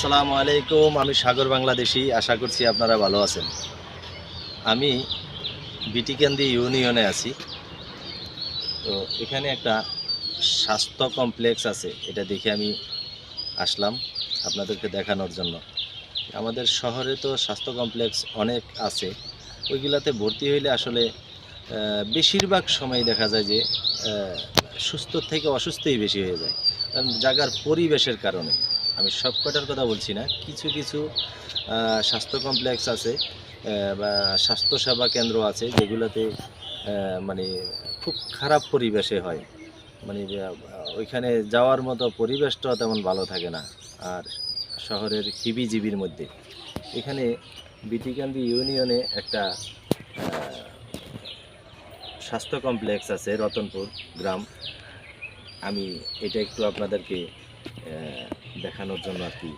আসসালামু আলাইকুম, আমি সাগর বাংলাদেশি, আশা করছি আপনারা ভালো আছেন। আমি বিটিকান্দি ইউনিয়নে আছি। তো এখানে একটা স্বাস্থ্য কমপ্লেক্স আছে, এটা দেখে আমি আসলাম আপনাদেরকে দেখানোর জন্য। আমাদের শহরে তো স্বাস্থ্য কমপ্লেক্স অনেক আছে, ওইগুলাতে ভর্তি হইলে আসলে বেশিরভাগ সময় দেখা যায় যে সুস্থ থেকে অসুস্থই বেশি হয়ে যায়, কারণ জায়গার পরিবেশের কারণে। আমি সব কটার কথা বলছি না, কিছু কিছু স্বাস্থ্য কমপ্লেক্স আছে বা স্বাস্থ্যসেবা কেন্দ্র আছে যেগুলোতে মানে খুব খারাপ পরিবেশে হয়। মানে ওইখানে যাওয়ার মতো পরিবেশটাও তেমন ভালো থাকে না, আর শহরের হিবিজিবির মধ্যে। এখানে বিটিকান্দি ইউনিয়নে একটা স্বাস্থ্য কমপ্লেক্স আছে, রতনপুর গ্রাম। আমি এটা একটু আপনাদেরকে দেখানোর জন্য আর কি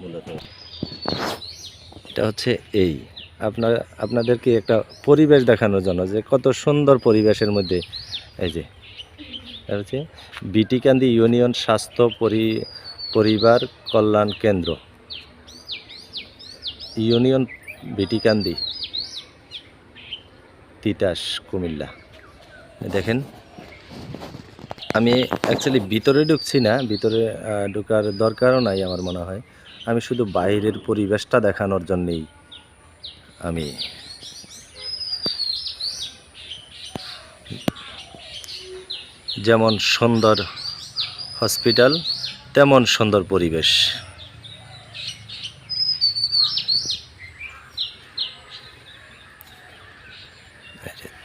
মূলত। এটা হচ্ছে এই। আপনার, আপনাদেরকে একটা পরিবেশ দেখানোর জন্য যে কত সুন্দর পরিবেশের মধ্যে, এই যে হচ্ছে বিটিকান্দি ইউনিয়ন স্বাস্থ্য পরি, পরিবার কল্যাণ কেন্দ্র। ইউনিয়ন বিটিকান্দি, তিতাস, কুমিল্লা। দেখেন আমি অ্যাকচুয়ালি ভিতরে ঢুকছি না, ভিতরে ঢোকার দরকারও নাই আমার মনে হয়। আমি শুধু বাইরের পরিবেশটা দেখানোর জন্যেই আমি যেমন সুন্দর হসপিটাল, তেমন সুন্দর পরিবেশ।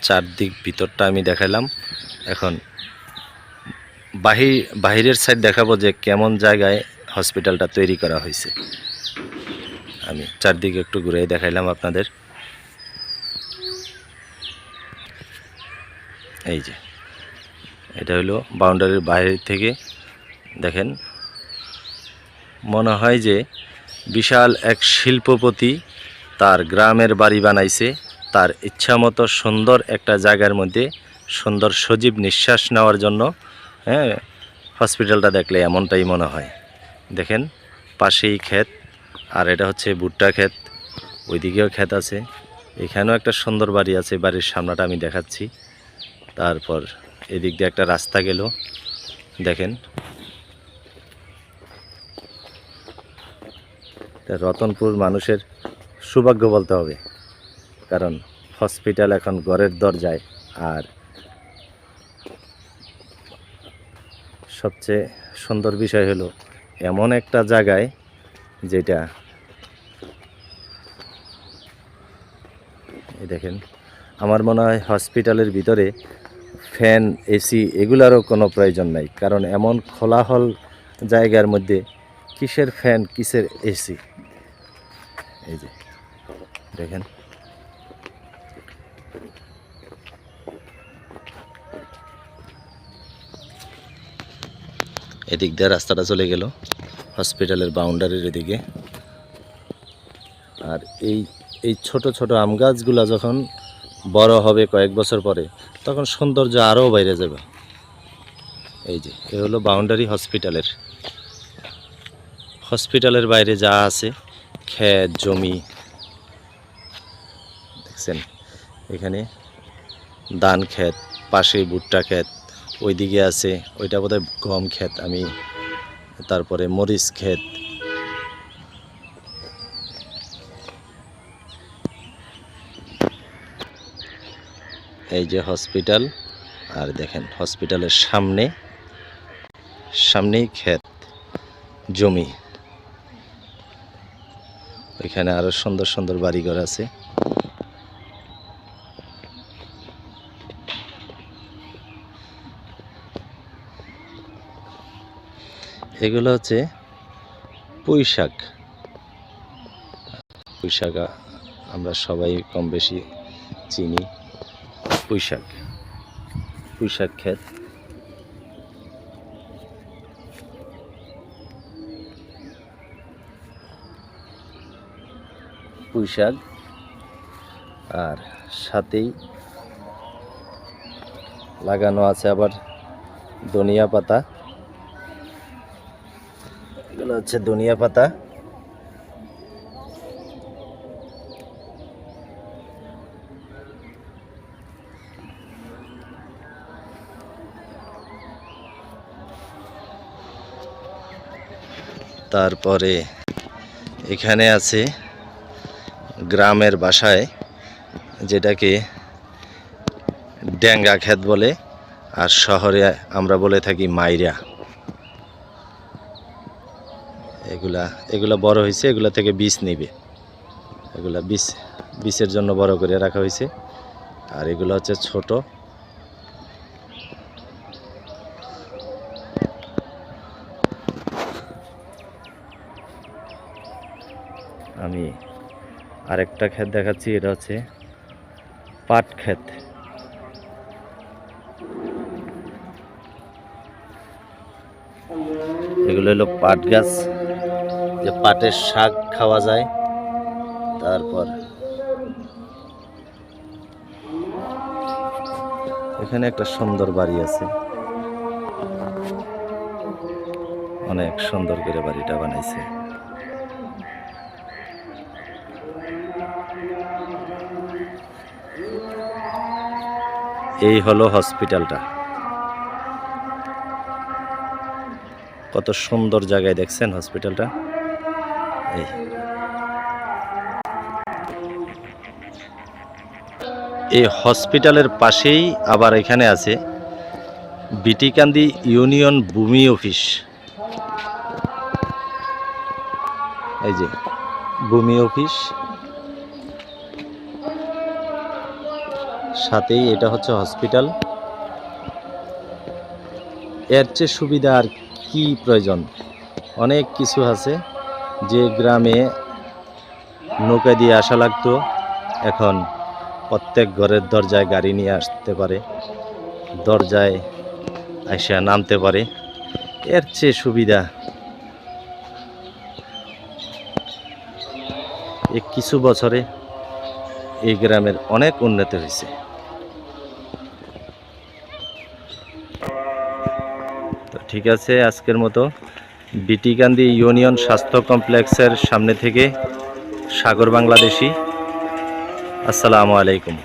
চারদিক ভিতরটা আমি দেখালাম, এখন বাহির, বাহিরের সাইড দেখাবো যে কেমন জায়গায় হসপিটালটা তৈরি করা হয়েছে। আমি চারদিকে একটু ঘুরে দেখাইলাম আপনাদের। এই যে, এটা হলো বাউন্ডারির বাইরে থেকে, দেখেন। মনে হয় যে বিশাল এক শিল্পপতি তার গ্রামের বাড়ি বানাইছে, তার ইচ্ছামতো সুন্দর একটা জায়গার মধ্যে সুন্দর সজীব নিঃশ্বাস নেওয়ার জন্য হ্যাঁ হসপিটালটা দেখলে এমনটাই মনে হয়। দেখেন, পাশেই ক্ষেত, আর এটা হচ্ছে ভুট্টা ক্ষেত, ওইদিকেও ক্ষেত আছে। এখানেও একটা সুন্দর বাড়ি আছে বাড়ির সামনাটা আমি দেখাচ্ছি। তারপর এদিক দিয়ে একটা রাস্তা গেল। দেখেন। রতনপুর মানুষের সৌভাগ্য বলতে হবে, কারণ হসপিটাল এখন ঘরের দরজায়, আর সবচেয়ে সুন্দর বিষয় হলো এমন একটা জায়গায় যেটা দেখেন, আমার মনে হয় হসপিটালের ভিতরে ফ্যান, এসি এগুলারও কোনো প্রয়োজন নাই, কারণ এমন খোলাহল জায়গার মধ্যে কিসের ফ্যান, কিসের এসি? এই যে, দেখেন। এদিক দিয়ে রাস্তাটা চলে গেল হসপিটালের বাউন্ডারির এদিকে। আর এই এই ছোট ছোট আম গাছগুলো যখন বড় হবে কয়েক বছর পরে, তখন সৌন্দর্য আরও বাইরে যাবে। এই যে, এ হলো বাউন্ডারি হসপিটালের হসপিটালের বাইরে যা আছে, ক্ষেত, জমি, দেখছেন? এখানে ধান ক্ষেত, পাশে ভুট্টা ক্ষেত ওইদিকে আছে, ওইটা বোধহয় গম ক্ষেত, আমি তারপরে মরিচ ক্ষেত। এই যে হসপিটাল, আর দেখেন হসপিটালের সামনে, সামনেই ক্ষেত, জমি। ওইখানে আরও সুন্দর সুন্দর বাড়িঘর আছে। এগুলো হচ্ছে পুঁই শাক। পুঁই শাক আমরা সবাই কম বেশি চিনি। পুঁই শাক। পুঁই শাক ক্ষেত। পুঁই শাক। আর সাথেই লাগানো আছে আবার ধনিয়া পাতা। এগুলো হচ্ছে ধনিয়া পাতা। তারপরে এখানে আছে গ্রামের বাসায়, যেটাকে ড্যাঙ্গা খেত বলে, আর শহরে আমরা বলে থাকি মাইরা। এগুলা এগুলা বড় হয়েছে, এগুলা থেকে বীজ নিবে। এগুলা বীজ, বীজের জন্য বড় করে রাখা হয়েছে। আর এগুলো হচ্ছে ছোট। আমি আরেকটা ক্ষেত দেখাচ্ছি, এটা হচ্ছে পাট ক্ষেত। এগুলো হলো পাট গাছ। যে পাটের শাক খাওয়া যায়, তারপর এখানে একটা সুন্দর বাড়ি আছে। অনেক সুন্দর করে বাড়িটা বানাইছে। এই হলো হসপিটালটা। কত সুন্দর জায়গায় দেখছেন হসপিটালটা? এই এই হসপিটালের পাশেই আবার এখানে আছে বিটিকান্দি ইউনিয়ন ভূমি অফিস। এই যে, ভূমি অফিস। সাথেই এটা হচ্ছে হসপিটাল। এর চেয়ে সুবিধা আর কি প্রয়োজন? অনেক কিছু আছে। যে গ্রামে নৌকা দিয়ে আসা লাগতো, এখন প্রত্যেক ঘরের দরজায় গাড়ি নিয়ে আসতে পারে, দরজায় আসা নামতে পারে। এর চেয়ে সুবিধা এই কিছু বছরে এই গ্রামের অনেক উন্নতি হয়েছে। তো ঠিক আছে, আজকের মতো। বিটিকান্দি ইউনিয়ন স্বাস্থ্য কমপ্লেক্সের সামনে থেকে সাগর বাংলাদেশি। আসসালামু আলাইকুম।